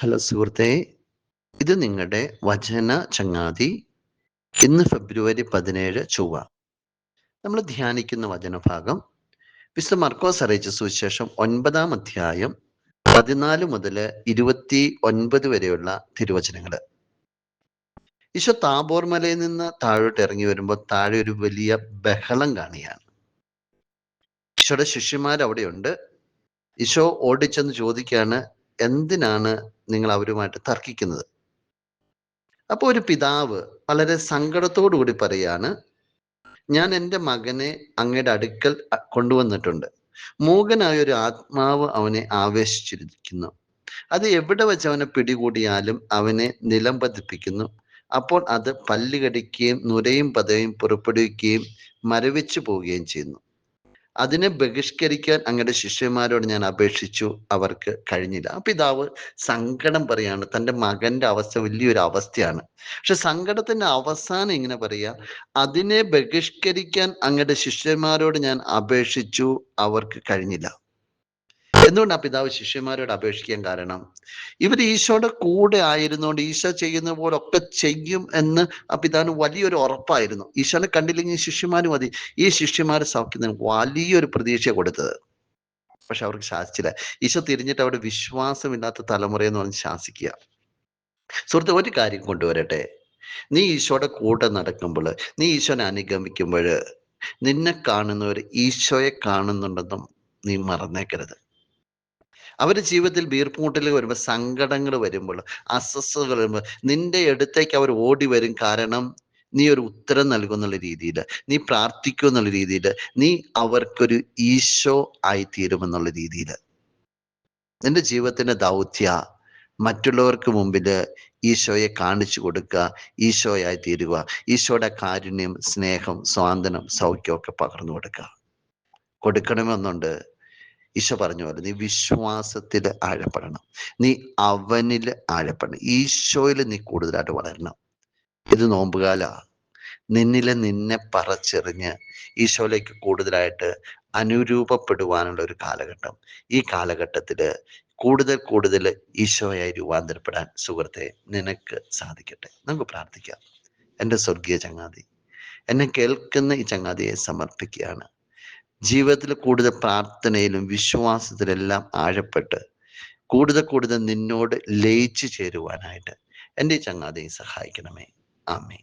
Hello സുഹൃത്തെ ഇത് നിങ്ങളുടെ വചന ചങ്ങാതി ഇന്ന് ഫെബ്രുവരി പതിനേഴ് ചൊവ്വ. നമ്മൾ ധ്യാനിക്കുന്ന വചനഭാഗം വിശുദ്ധ മർക്കോസ് അറിയിച്ച സുവിശേഷം ഒൻപതാം അധ്യായം പതിനാല് മുതൽ ഇരുപത്തി ഒൻപത് വരെയുള്ള തിരുവചനങ്ങൾ ഈശോ താബോർ മലയിൽ നിന്ന് താഴോട്ട് ഇറങ്ങി വരുമ്പോൾ താഴെ ഒരു വലിയ ബഹളം കാണുകയാണ് ഈശോയുടെ ശിഷ്യന്മാർ അവിടെയുണ്ട് ഈശോ ഓടിച്ചെന്ന് ചോദിക്കുകയാണ് എന്തിനാണ് നിങ്ങൾ അവരുമായിട്ട് തർക്കിക്കുന്നത്. അപ്പോൾ ഒരു പിതാവ് വളരെ കൂടി പറയാണ് ഞാൻ എന്റെ മകനെ അങ്ങയുടെ അടുക്കൽ കൊണ്ടുവന്നിട്ടുണ്ട്. മൂകനായ ഒരു ആത്മാവ് അവനെ ആവേശിച്ചിരിക്കുന്നു. അത് എവിടെ വെച്ച് അവനെ പിടികൂടിയാലും അവനെ നിലം പതിപ്പിക്കുന്നു അപ്പോൾ അത് പല്ലുകടിക്കുകയും നുരയും പതയും പുറപ്പെടുവിക്കുകയും മരവിച്ചു പോവുകയും ചെയ്യുന്നു. അതിനെ ബഹിഷ്കരിക്കാൻ അങ്ങയുടെ ശിഷ്യന്മാരോട് ഞാൻ അപേക്ഷിച്ചു. അവർക്ക് കഴിഞ്ഞില്ല. ആ പിതാവ് സങ്കടം പറയാണ്. തന്റെ മകന്റെ അവസ്ഥ വലിയൊരു അവസ്ഥയാണ്. പക്ഷെ സങ്കടത്തിന്റെ അവസാനം ഇങ്ങനെ പറയാ അതിനെ ബഹിഷ്കരിക്കാൻ അങ്ങയുടെ ശിഷ്യന്മാരോട് ഞാൻ അപേക്ഷിച്ചു. അവർക്ക് കഴിഞ്ഞില്ല. എന്തുകൊണ്ട് ആ പിതാവ് ശിഷ്യന്മാരോട് അപേക്ഷിക്കാൻ കാരണം? ഇവർ ഈശോയുടെ കൂടെ ആയിരുന്നുകൊണ്ട് ഈശോ ചെയ്യുന്ന പോലെ ഒക്കെ ചെയ്യും എന്ന് ആ പിതാവിന് വലിയൊരു ഉറപ്പായിരുന്നു. ഈശോനെ കണ്ടില്ലെങ്കിൽ ശിഷ്യന്മാർ മതി. ഈ ശിഷ്യന്മാരെ സൗഖ്യത്തിന് വലിയൊരു പ്രതീക്ഷ കൊടുത്തത്. പക്ഷെ അവർക്ക് ശാസിച്ചില്ല ഈശോ തിരിഞ്ഞിട്ട് അവിടെ വിശ്വാസമില്ലാത്ത തലമുറയെന്ന് പറഞ്ഞ് ശാസിക്കുക. സുഹൃത്ത് ഒരു കാര്യം കൊണ്ടുവരട്ടെ. നീ ഈശോയുടെ കൂടെ നടക്കുമ്പോൾ നീ ഈശോനെ അനുഗമിക്കുമ്പോൾ നിന്നെ കാണുന്നവർ ഈശോയെ കാണുന്നുണ്ടെന്നും നീ മറന്നേക്കരുത്. അവരുടെ ജീവിതത്തിൽ വീർപ്പുമുട്ടൽ വരുമ്പോൾ സങ്കടങ്ങൾ വരുമ്പോൾ അസ്വസ്ഥതകൾ വരുമ്പോൾ നിന്റെ അടുത്തേക്ക് അവർ ഓടി വരും. കാരണം നീ ഒരു ഉത്തരം നൽകുന്നുള്ള രീതിയിൽ നീ പ്രാർത്ഥിക്കും എന്നുള്ള രീതിയിൽ നീ അവർക്കൊരു ഈശോ ആയിത്തീരുമെന്നുള്ള രീതിയിൽ. നിന്റെ ജീവിതത്തിന്റെ ദൗത്യ മറ്റുള്ളവർക്ക് മുമ്പിൽ ഈശോയെ കാണിച്ചു കൊടുക്കുക ഈശോയായി തീരുക ഈശോയുടെ കാരുണ്യം സ്നേഹം സ്വാന്തനം സൗഖ്യമൊക്കെ പകർന്നു കൊടുക്കുക കൊടുക്കണമെന്നുണ്ട്. ഈശോ പറഞ്ഞ പോലെ നീ വിശ്വാസത്തിൽ ആഴപ്പെടണം. നീ അവനിൽ ആഴപ്പെടണം. ഈശോയിൽ നീ കൂടുതലായിട്ട് വളരണം. ഇത് നോമ്പുകാല. നിന്നിലെ നിന്നെ പറച്ചെറിഞ്ഞ് ഈശോയിലേക്ക് കൂടുതലായിട്ട് അനുരൂപപ്പെടുവാനുള്ള ഒരു കാലഘട്ടം. ഈ കാലഘട്ടത്തിൽ കൂടുതൽ കൂടുതൽ ഈശോയായി രൂപാന്തരപ്പെടാൻ സുഹൃത്തെ നിനക്ക് സാധിക്കട്ടെ. നമുക്ക് പ്രാർത്ഥിക്കാം. എന്റെ സ്വർഗീയ ചങ്ങാതി എന്നെ കേൾക്കുന്ന ഈ ചങ്ങാതിയെ സമർപ്പിക്കുകയാണ്. ജീവിതത്തിൽ കൂടുതൽ പ്രാർത്ഥനയിലും വിശ്വാസത്തിലെല്ലാം ആഴപ്പെട്ട് കൂടുതൽ കൂടുതൽ നിന്നോട് ലയിച്ചു ചേരുവാനായിട്ട് എന്റെ ചങ്ങാതിയെ സഹായിക്കണമേ. ആമേ